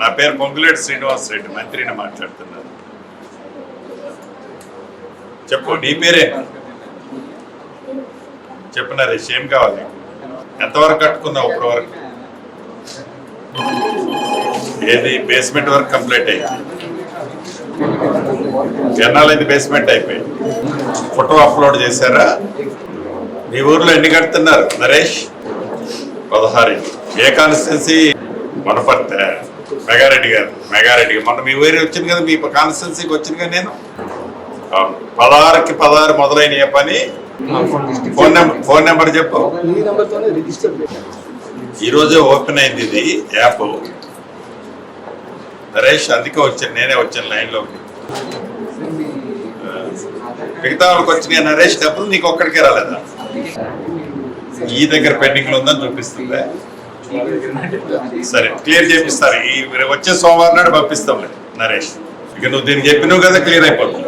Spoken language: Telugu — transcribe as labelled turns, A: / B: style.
A: నా పేరు పొంగులేటి శ్రీనివాస్ రెడ్డి మంత్రిని మాట్లాడుతున్నాను. చెప్పు నీ పేరే? చెప్పిన రేష్ ఏం కావాలి? ఎంతవరకు కట్టుకున్నావు ఇప్పుడు వరకు? ఏది బేస్మెంట్ వరకు కంప్లీట్ అయింది? ఎన్నాళ్ళైంది బేస్మెంట్ అయిపోయి? ఫోటో అప్లోడ్ చేశారా? మీ ఊర్లో ఎన్ని కడుతున్నారు? నరేష్? పదహారు. ఏ కాన్స్టిట్యున్సీ వనపర్తి మెగారెడ్డి గారు మెగారెడ్డి గారు. మొన్న మీ ఊరి వచ్చింది కదా మీ కాన్స్టిట్యున్సీకి వచ్చింది కదా నేను. పదహారుకి పదహారు మొదలైన ఏ పని ఫోన్ నెంబర్ ఫోన్ నెంబర్ చెప్పు.
B: ఈ నెంబర్తోనే రిజిస్టర్ పెట్టాను.
A: ఈ రోజే ఓపెన్ అయింది ఇది యాప్. నరేష్ అందుకే వచ్చాను నేనే వచ్చాను లైన్లోకి మిగతా వాళ్ళకి వచ్చినాయి నరేష్ డబ్బులు నీకు ఒక్కడికే రాలేదా? ఈ దగ్గర పెండింగ్లో ఉందని చూపిస్తుంది. సరే క్లియర్ చేపిస్తారు. ఈ వచ్చే సోమవారం నాడు పంపిస్తాం నరేష్ ఇక నువ్వు దీన్ని చెప్పినావు కదా క్లియర్ అయిపోతుంది.